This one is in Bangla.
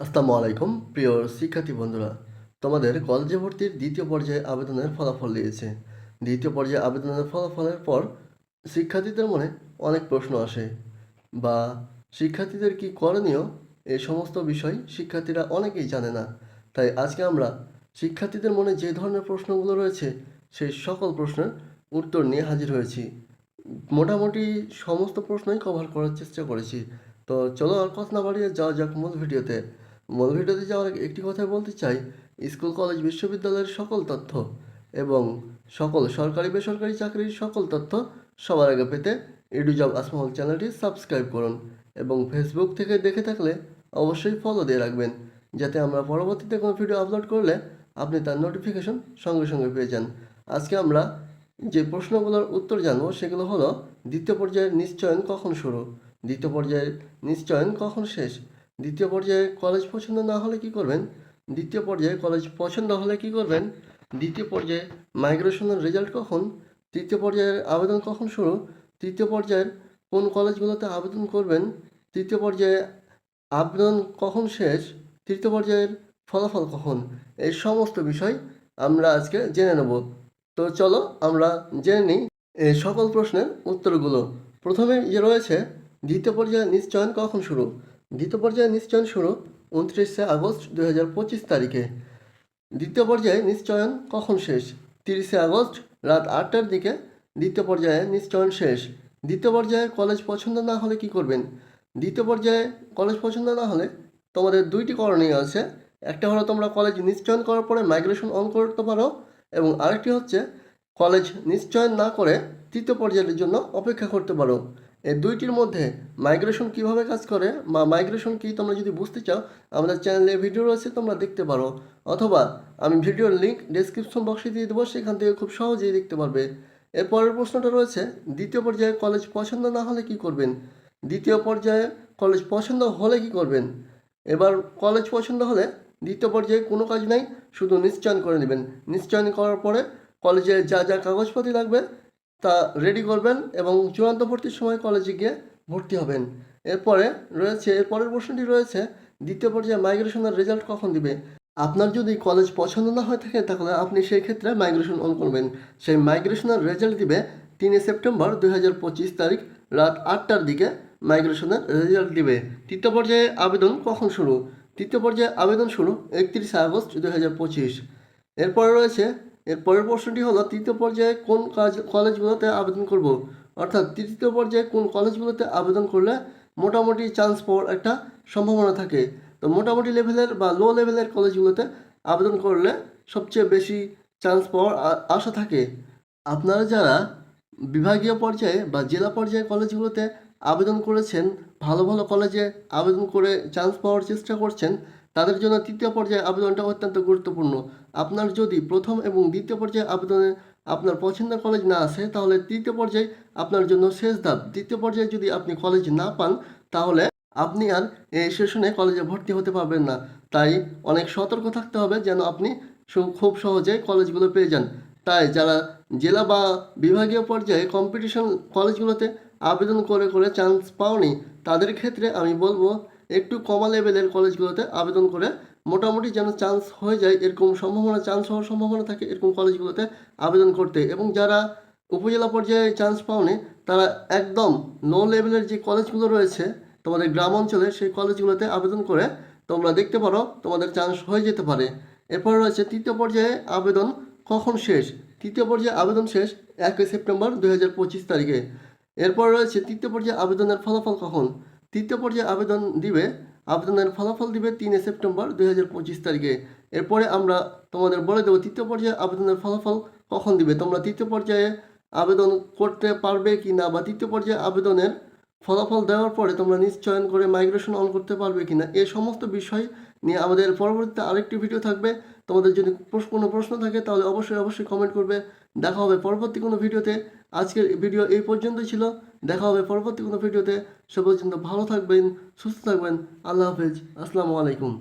আসসালামু আলাইকুম, প্রিয় শিক্ষার্থী বন্ধুরা। তোমাদের কলেজে ভর্তির দ্বিতীয় পর্যায়ে আবেদনের ফলাফল দিয়েছে। দ্বিতীয় পর্যায়ে আবেদনের ফলাফলের পর শিক্ষার্থীদের মনে অনেক প্রশ্ন আসে। বা শিক্ষার্থীদের কি করণীয়? এ সমস্ত বিষয় শিক্ষার্থীরা অনেকেই জানে না। তাই আজকে আমরা শিক্ষার্থীদের মনে যে ধরনের প্রশ্নগুলো রয়েছে সেই সকল প্রশ্নের উত্তর নিয়ে হাজির হয়েছি। মোটামুটি সমস্ত প্রশ্নই কভার করার চেষ্টা করেছি। তো চলো আর কথা না বাড়িয়ে যাওয়া যাক মূল ভিডিওতে। মূল ভিডিওতে যাওয়ার একটি কথা বলতে চাই। স্কুল, কলেজ, বিশ্ববিদ্যালয়ের সকল তথ্য এবং সকল সরকারি, বেসরকারি চাকরির সকল তথ্য সবার আগে পেতে ইডুজব আসমহল চ্যানেলটি সাবস্ক্রাইব করুন এবং ফেসবুক থেকে দেখে থাকলে অবশ্যই ফলো দিয়ে রাখবেন, যাতে আমরা পরবর্তীতে কোনো ভিডিও আপলোড করলে আপনি তার নোটিফিকেশন সঙ্গে সঙ্গে পেয়ে যান। আজকে আমরা যে প্রশ্নগুলোর উত্তর জানব সেগুলো হলো, দ্বিতীয় পর্যায়ের নিশ্চয়ন কখন শুরু? দ্বিতীয় পর্যায়ের নিশ্চয়ন কখন শেষ? দ্বিতীয় পর্যায়ে কলেজ পছন্দ না হলে কি করবেন? দ্বিতীয় পর্যায়ে কলেজ পছন্দ হলে কি করবেন? দ্বিতীয় পর্যায়ে মাইগ্রেশনের রেজাল্ট কখন? তৃতীয় পর্যায়ের আবেদন কখন শুরু? তৃতীয় পর্যায়ের কোন কলেজগুলোতে আবেদন করবেন? তৃতীয় পর্যায়ে আবেদন কখন শেষ? তৃতীয় পর্যায়ের ফলাফল কখন? এই সমস্ত বিষয় আমরা আজকে জেনে নেব। তো চলো আমরা জেনে নিই এই সকল প্রশ্নের উত্তরগুলো। প্রথমে যে রয়েছে, দ্বিতীয় পর্যায়ে নিশ্চয়ন কখন শুরু? দ্বিতীয় পর্যায়ে নিশ্চয়ন শুরু উনত্রিশে আগস্ট দু হাজার পঁচিশ তারিখে। দ্বিতীয় পর্যায়ে নিশ্চয়ন কখন শেষ? তিরিশে আগস্ট রাত আটটার দিকে। দ্বিতীয় পর্যায়ে নিশ্চয়ন শেষ। দ্বিতীয় পর্যায়ে কলেজ পছন্দ না হলে কি করবেন? দ্বিতীয় পর্যায়ে কলেজ পছন্দ না হলে তোমাদের দুইটি করণীয় আছে। একটা হলো তোমরা কলেজ নিশ্চয়ন করার পরে মাইগ্রেশন অন করতে পারো এবং আরেকটি হচ্ছে কলেজ নিশ্চয়ন না করে তৃতীয় পর্যায়ের জন্য অপেক্ষা করতে পারো। এই দুইটির মধ্যে মাইগ্রেশন কীভাবে কাজ করে বা মাইগ্রেশন কি তোমরা যদি বুঝতে চাও, আমাদের চ্যানেলে ভিডিও রয়েছে, তোমরা দেখতে পারো। অথবা আমি ভিডিওর লিঙ্ক ডেসক্রিপশন বক্সে দিয়ে দেবো, সেখান থেকে খুব সহজেই দেখতে পারবে। এরপরের প্রশ্নটা রয়েছে, দ্বিতীয় পর্যায়ে কলেজ পছন্দ না হলে কি করবেন? দ্বিতীয় পর্যায়ে কলেজ পছন্দ হলে কি করবেন? এবার কলেজ পছন্দ হলে দ্বিতীয় পর্যায়ে কোনো কাজ নাই, শুধু নিশ্চয়ন করে নেবেন। নিশ্চয়ন করার পরে কলেজে যা যা কাগজপাতি লাগবে তা রেডি করবেন এবং চূড়ান্ত ভর্তির সময় কলেজে গিয়ে ভর্তি হবেন। এরপরে রয়েছে এর পরের প্রশ্নটি রয়েছে, দ্বিতীয় পর্যায়ে মাইগ্রেশনের রেজাল্ট কখন দিবে? আপনার যদি কলেজ পছন্দ না হয়ে থাকে, তাহলে আপনি সেই ক্ষেত্রে মাইগ্রেশন অন করবেন। সেই মাইগ্রেশনের রেজাল্ট দিবে তিনে সেপ্টেম্বর দুই হাজার পঁচিশ তারিখ, রাত আটটার দিকে মাইগ্রেশনের রেজাল্ট দিবে। তৃতীয় পর্যায়ে আবেদন কখন শুরু? তৃতীয় পর্যায়ে আবেদন শুরু একত্রিশে আগস্ট দুই হাজার পঁচিশ। এরপরে রয়েছে এর পরের প্রশ্নটি হলো, তৃতীয় পর্যায়ে কোন কাজ, কলেজগুলোতে আবেদন করব? অর্থাৎ তৃতীয় পর্যায়ে কোন কলেজগুলোতে আবেদন করলে মোটামুটি চান্স পাওয়ার একটা সম্ভাবনা থাকে? তো মোটামুটি লেভেলের বা লো লেভেলের কলেজগুলোতে আবেদন করলে সবচেয়ে বেশি চান্স পাওয়ার আশা থাকে। আপনারা যারা বিভাগীয় পর্যায়ে বা জেলা পর্যায়ে কলেজগুলোতে আবেদন করেছেন, ভালো ভালো কলেজে আবেদন করে চান্স পাওয়ার চেষ্টা করছেন তাদের জন্য তৃতীয় পর্যায়ে আবেদনটা অত্যন্ত গুরুত্বপূর্ণ। আপনার যদি প্রথম এবং দ্বিতীয় পর্যায়ে আবেদনে আপনার পছন্দের কলেজ না আসে, তাহলে তৃতীয় পর্যায়ে আপনার জন্য শেষ ধাপ। দ্বিতীয় পর্যায়ে যদি আপনি কলেজ না পান, তাহলে আপনি আর এই সেশনে কলেজে ভর্তি হতে পারবেন না। তাই অনেক সতর্ক থাকতে হবে যেন আপনি খুব সহজে কলেজগুলো পেয়ে যান। তাই যারা জেলা বা বিভাগীয় পর্যায়ে কম্পিটিশন কলেজগুলোতে আবেদন করে করে চান্স পাওনি, তাদের ক্ষেত্রে আমি বলব একটু কমা লেভেলের কলেজগুলোতে আবেদন করে মোটামুটি যেন চান্স হয়ে যায়, এরকম সম্ভাবনা চান্স হওয়ার সম্ভাবনা থাকে এরকম কলেজগুলোতে আবেদন করতে। এবং যারা উপজেলা পর্যায়ে চান্স পাওনি, তারা একদম লো লেভেলের যে কলেজগুলো রয়েছে, তোমাদের গ্রাম অঞ্চলে সেই কলেজগুলোতে আবেদন করে তোমরা দেখতে পারো, তোমাদের চান্স হয়ে যেতে পারে। এরপর রয়েছে তৃতীয় পর্যায়ে আবেদন কখন শেষ? তৃতীয় পর্যায়ে আবেদন শেষ একই সেপ্টেম্বর দুই হাজার পঁচিশ তারিখে। এরপর রয়েছে তৃতীয় পর্যায়ে আবেদনের ফলাফল কখন? তৃতীয় পর্যায়ে আবেদন দিবে, আবেদনের ফলাফল দিবে তিনে সেপ্টেম্বর দুই হাজার পঁচিশ তারিখে। এরপরে আমরা তোমাদের বলে দেবো তৃতীয় পর্যায়ে আবেদনের ফলাফল কখন দিবে। তোমরা তৃতীয় পর্যায়ে আবেদন করতে পারবে কি না বা তৃতীয় পর্যায়ে আবেদনের ফলাফল দেওয়ার পরে তোমরা নিশ্চয়ন করে মাইগ্রেশন অন করতে পারবে কি না এই সমস্ত বিষয় নিয়ে আমাদের পরবর্তীতে আরেকটি ভিডিও থাকবে। তোমাদের যদি কোনো প্রশ্ন থাকে তাহলে অবশ্যই অবশ্যই কমেন্ট করবে। দেখা হবে পরবর্তী কোনো ভিডিওতে আজকের ভিডিও এই পর্যন্ত ছিল। দেখা হবে পরবর্তী কোনো ভিডিওতে সে পর্যন্ত ভালো থাকবেন, সুস্থ থাকবেন। আল্লাহ হাফেজ। আসসালামু আলাইকুম।